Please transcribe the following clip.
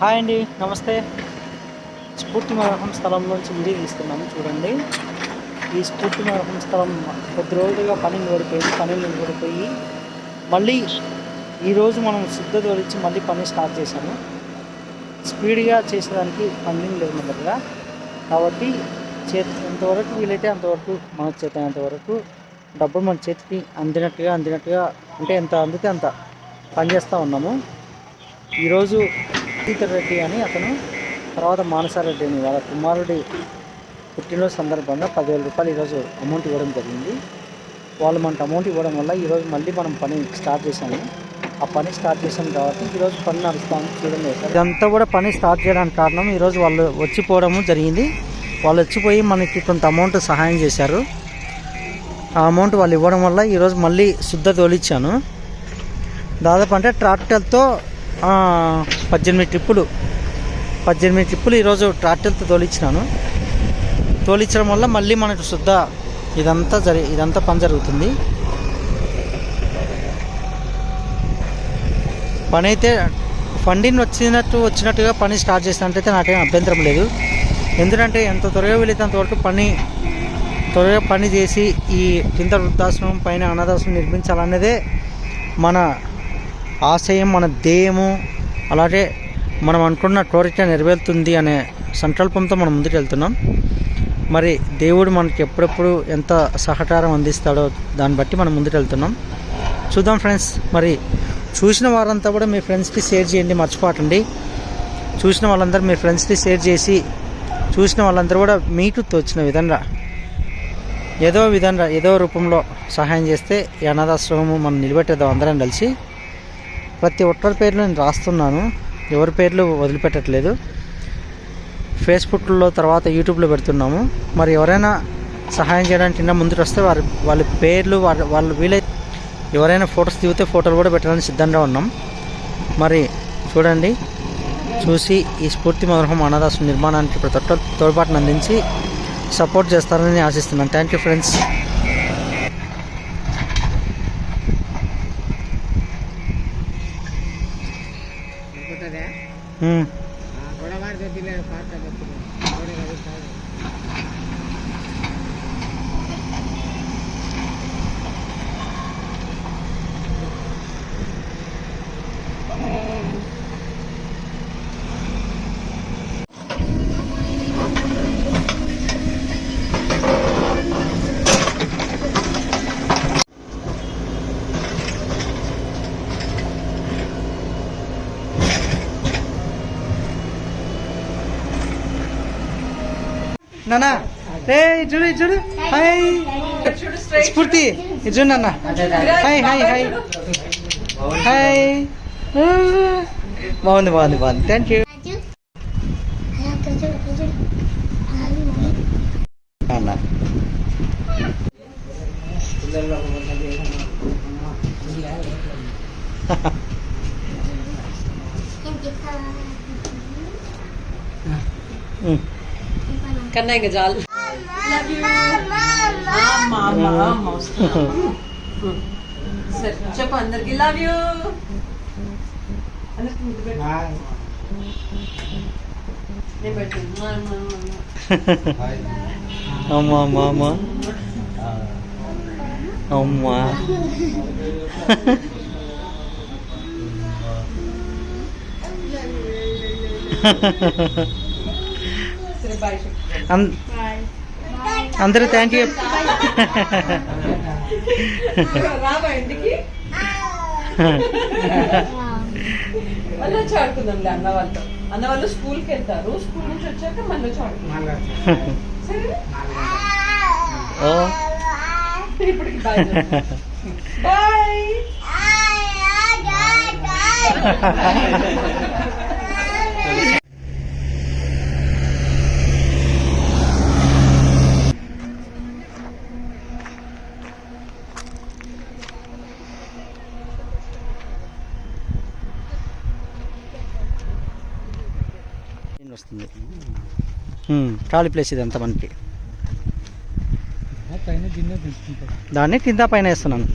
Hi అండి నమస్తే. స్ఫూర్తి మరహం స్థలంలోంచి వీడియో తీస్తున్నాము చూడండి. ఈ స్ఫూర్తి మరహం స్థలం కొద్ది రోజులుగా పని నిలబడిపోయింది పని నిలబడిపోయి మళ్ళీ ఈరోజు మనం శుద్ధ తోలిచ్చి మళ్ళీ పని స్టార్ట్ చేశాము. స్పీడ్గా చేసేదానికి పని లేదు మన దగ్గర. కాబట్టి చేతి ఎంతవరకు వీలైతే అంతవరకు మన చేతంతవరకు డబ్బులు మన చేతికి అందినట్టుగా అందినట్టుగా అంటే ఎంత అందితే అంత పనిచేస్తూ ఉన్నాము. ఈరోజు సీతర్ రెడ్డి అని అతను తర్వాత మానసారెడ్డి అని వాళ్ళ కుమారుడి పుట్టినరోజు సందర్భంగా పదివేల రూపాయలు ఈరోజు అమౌంట్ ఇవ్వడం జరిగింది. వాళ్ళు మనకు అమౌంట్ ఇవ్వడం వల్ల ఈరోజు మళ్ళీ మనం పని స్టార్ట్ చేశాము. ఆ పని స్టార్ట్ చేసిన తర్వాత ఈరోజు పని నడుస్తాం చూడండి ఇదంతా కూడా పని స్టార్ట్ చేయడానికి కారణం ఈరోజు వాళ్ళు వచ్చిపోవడము జరిగింది. వాళ్ళు వచ్చిపోయి మనకి కొంత అమౌంట్ సహాయం చేశారు. ఆ అమౌంట్ వాళ్ళు ఇవ్వడం వల్ల ఈరోజు మళ్ళీ శుద్ధ తోలిచ్చాను. దాదాపు అంటే ట్రాక్టర్తో పద్దెనిమిది ట్రిప్పులు. పద్దెనిమిది ట్రిప్పులు ఈరోజు ట్రాక్టర్తో తోలిచ్చినాను. తోలించడం వల్ల మళ్ళీ మనకు శుద్ధ ఇదంతా జరి ఇదంతా పని జరుగుతుంది. పని అయితే ఫండింగ్ వచ్చినట్టు వచ్చినట్టుగా పని స్టార్ట్ చేసినట్టయితే నాకేం అభ్యంతరం లేదు. ఎందుకంటే ఎంత త్వరగా వీలైతే వరకు పని త్వరగా పని చేసి ఈ కింద వృద్ధాశ్రమం పైన అనాథాశ్రమం నిర్మించాలన్నదే మన ఆశయం మన ధ్యేయము అలాగే మనం అనుకున్న కోరిక నెరవేరుతుంది అనే సంకల్పంతో మనం ముందుకు వెళ్తున్నాం మరి దేవుడు మనకి ఎప్పుడెప్పుడు ఎంత సహకారం అందిస్తాడో దాన్ని బట్టి మనం ముందుకు వెళ్తున్నాం చూద్దాం ఫ్రెండ్స్ మరి చూసిన వారంతా కూడా మీ ఫ్రెండ్స్కి షేర్ చేయండి మర్చిపోకండి. చూసిన వాళ్ళందరూ మీ ఫ్రెండ్స్కి షేర్ చేసి చూసిన వాళ్ళందరూ కూడా మీకు తోచిన విధంగా ఏదో విధంగా ఏదో రూపంలో సహాయం చేస్తే ఈ అనాథాశ్రమము మనం నిలబెట్టేద్దాం అందరం కలిసి. ప్రతి ఒక్కరి పేర్లు నేను రాస్తున్నాను. ఎవరి పేర్లు వదిలిపెట్టట్లేదు. ఫేస్బుక్లో తర్వాత యూట్యూబ్లో పెడుతున్నాము. మరి ఎవరైనా సహాయం చేయడానికి కింద ముందుకు వస్తే వారి వాళ్ళ పేర్లు వారి వాళ్ళు వీలై ఎవరైనా ఫొటోస్ దిగితే ఫోటోలు కూడా పెట్టడానికి సిద్ధంగా ఉన్నాం. మరి చూడండి. చూసి ఈ స్ఫూర్తి మధురహం అనాథాశ్రమం నిర్మాణానికి ప్రతి ఒక్కరు తోడ్పాటును అందించి సపోర్ట్ చేస్తారని ఆశిస్తున్నాను. థ్యాంక్ యూ ఫ్రెండ్స్ ಬರ್ತದೆ. ಹ್ಮ್. నానా? రే చూడు చూడు. హాయ్. స్ఫూర్తి. చూడు నాన్న. Hi hi hi. హాయ్. బాగుంది బాగుంది బాగుంది. థ్యాంక్ యూ అన్న ఉమ్. करना है गजाल चलो अंदर की लव यू अम्मा मामा अम्मा Hahaha. అందరూ థ్యాంక్ యూ రాబా ఇంటికి మళ్ళీ వచ్చి ఆడుకుందాంలే అన్న వాళ్ళతో. అన్న వాళ్ళు స్కూల్కి వెళ్తారు. స్కూల్ నుంచి వచ్చాక మళ్ళీ వచ్చి ఆడుకుందాం. సరే ఓ. ఇప్పటికి బాయ్ బాయ్. వస్తుంది. ఖాళీ ప్లేస్ ఇది అంత మనకి. దాన్ని కింద పైన వేస్తున్నాను.